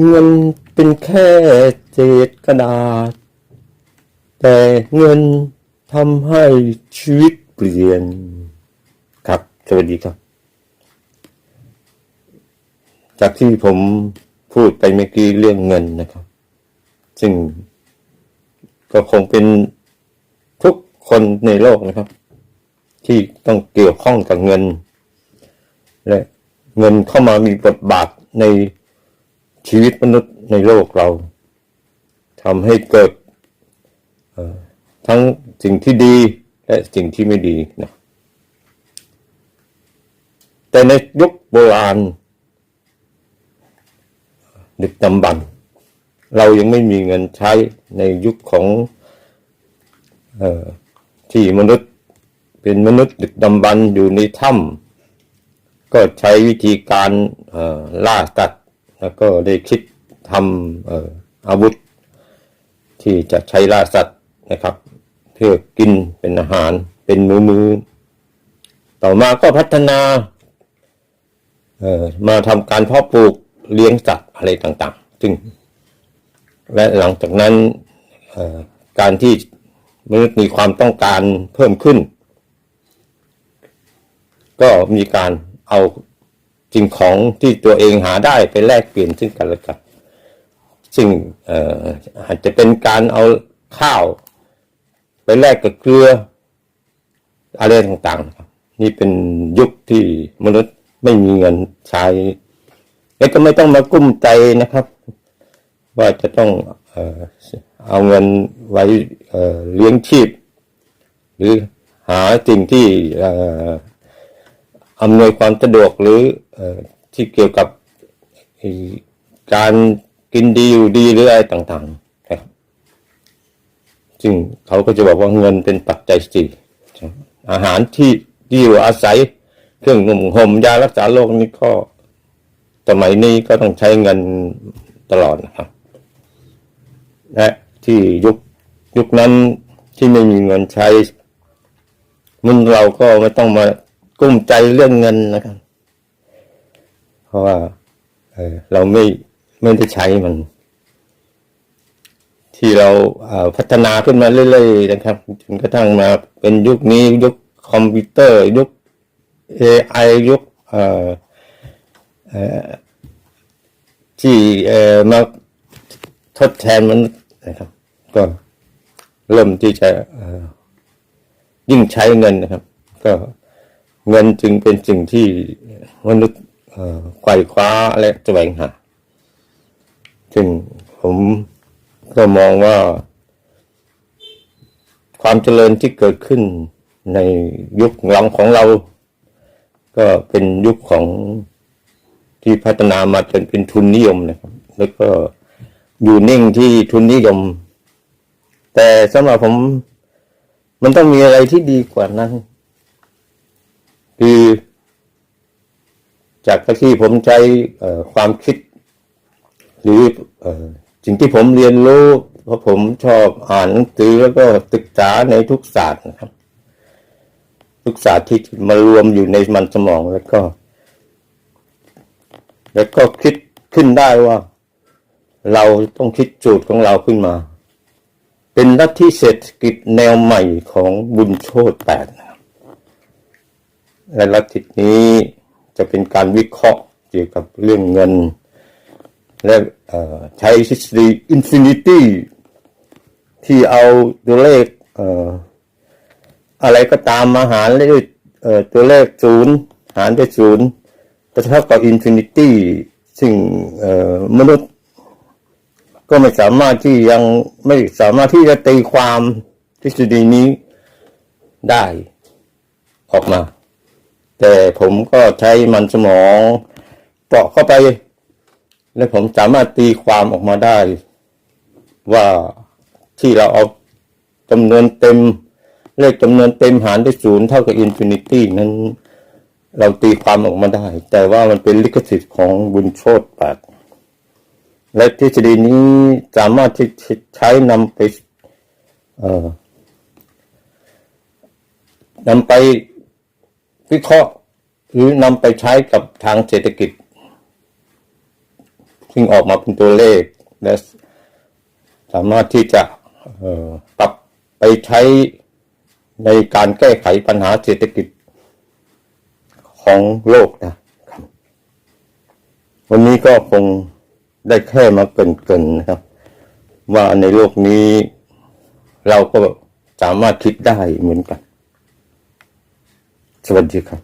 เงินเป็นแค่เศษกระดาษ แต่เงินทำให้ชีวิตเปลี่ยน ครับ สวัสดีครับ จากที่ผมพูดไปเมื่อกี้เรื่องเงินนะครับ ซึ่งก็คงเป็นทุกคนในโลกนะครับ ที่ต้องเกี่ยวข้องกับเงิน และเงินเข้ามามีบทบาทใน ชีวิตมนุษย์ในโลกเราทำให้เกิดทั้งสิ่งที่ดีและสิ่งที่ไม่ดีนะแต่ในยุคโบราณ ดึกดำบรรเรายังไม่มีเงินใช้ในยุคของออที่มนุษย์เป็นมนุษย์ดึกดำบรรอยู่ในถ้ำก็ใช้วิธีการล่าสัตว์ แล้วก็ได้คิดทำเอ่ออาวุธ ที่จะใช้ล่าสัตว์นะครับ เพื่อกินเป็นอาหารเป็นมือมือต่อมาก็พัฒนาเอ่อมาทำการเพาะปลูกเลี้ยงสัตว์อะไรต่างๆ ซึ่ง และหลังจากนั้นการที่มนุษย์มีความต้องการเพิ่มขึ้น ก็มีการเอา สิ่งของที่ตัวเองหาได้ไปแลกเปลี่ยนซึ่งกันและกันซึ่งอาจจะเป็นการเอาข้าวไปแลกกับเกลืออะไรต่างๆนะครับนี่เป็นยุคที่มนุษย์ไม่มีเงินใช้และก็ไม่ต้องมากุ้มใจนะครับ ว่าจะต้องเอาเงินไว้เลี้ยงชีพ หรือหาสิ่งที่ อำนวยความสะดวกหรืออที่เกี่ยวกับการกินดีอยู่ดีหรืออะไรต่างๆครับซึ่งเขาก็จะบอกว่าเงินเป็นปัจจัยสี่อาหารที่ที่อยู่อาศัยเครื่องนุ่มห่มยารักษาโรคนี่ก็สมัยนี้ก็ต้องใช้เงินตลอดนะครับและที่ยุคยุคนั้นที่ไม่มีเงินใช้มันเราก็ไม่ต้องมา กุ้มใจเรื่องเงินนะครับ เพราะว่าเออเราไม่ไม่ได้ใช้มัน ที่เราเพัฒนาขึ้นมาเรื่อยๆนะครับจนกระทั่งมาเป็นยุคนี้ยุคคอมพิวเตอร์ ยุค AI ยุคเอ่อที่เอ่อมาทดแทนมันนะครับ ก็เริ่มที่จะยิ่งใช้เงินนะครับ ก็ เงินจึงเป็นสิ่งที่มนุษย์ไขว่คว้าและแสวงหาซึ่งผมก็มองว่า ความเจริญที่เกิดขึ้นในยุคหลังของเรา ก็เป็นยุคของที่พัฒนามาจนเป็นทุนนิยมนะครับ แล้วก็อยู่นิ่งที่ทุนนิยม แต่สำหรับผม มันต้องมีอะไรที่ดีกว่านั้น คือ จากที่ผมใช้ความคิด หรือสิ่งที่ผมเรียนรู้ เพราะผมชอบอ่านหนังสือแล้วก็ศึกษาในทุกศาสตร์นะครับ ทุกศาสตร์ที่มารวมอยู่ในมันสมองแล้วก็ แล้วก็คิดขึ้นได้ว่า เราต้องคิดจทย์ของเราขึ้นมา เป็นลัทธิเศรษฐกิจแนวใหม่ของบุญโชตแปดนะครับและลัทธินี้ จะเป็นการวิเคราะห์เกี่ยวกับเรื่องเงิน และใช้ทฤษฎีอินฟินิตี้ที่เอาตัวเลขเออะไรก็ตามมาหารด้วยตัวเลขศูนย์หารด้วยศูนย์ก็เท่ากับอินฟินิตี้ซึ่งมนุษย์ก็ไม่สามารถที่ยังไม่สามารถที่จะตีความทฤษฎีนี้ได้ออกมา แต่ผมก็ใช้มันสมองเจาะเข้าไป และผมสามารถตีความออกมาได้ ว่าที่เราเอาจำนวนเต็ม เลขจำนวนเต็มหารด้วยศูนย์เท่ากับอินฟินิตี้นั้น เราตีความออกมาได้ แต่ว่ามันเป็นลิขสิทธิ์ของบุญโชตแปดและทฤษฎีนี้สามารถที่ใช้นำไปเอ่อนำไป วิเคราะห์หรือนำไปใช้กับทางเศรษฐกิจ ซึ่งออกมาเป็นตัวเลขและสามารถที่จะเอ่อปรับไปใช้ในการแก้ไขปัญหาเศรษฐกิจของโลกนะครับ วันนี้ก็คงได้แค่มาเกินๆนะครับ ว่าในโลกนี้เราก็สามารถคิดได้เหมือนกัน Цвадика.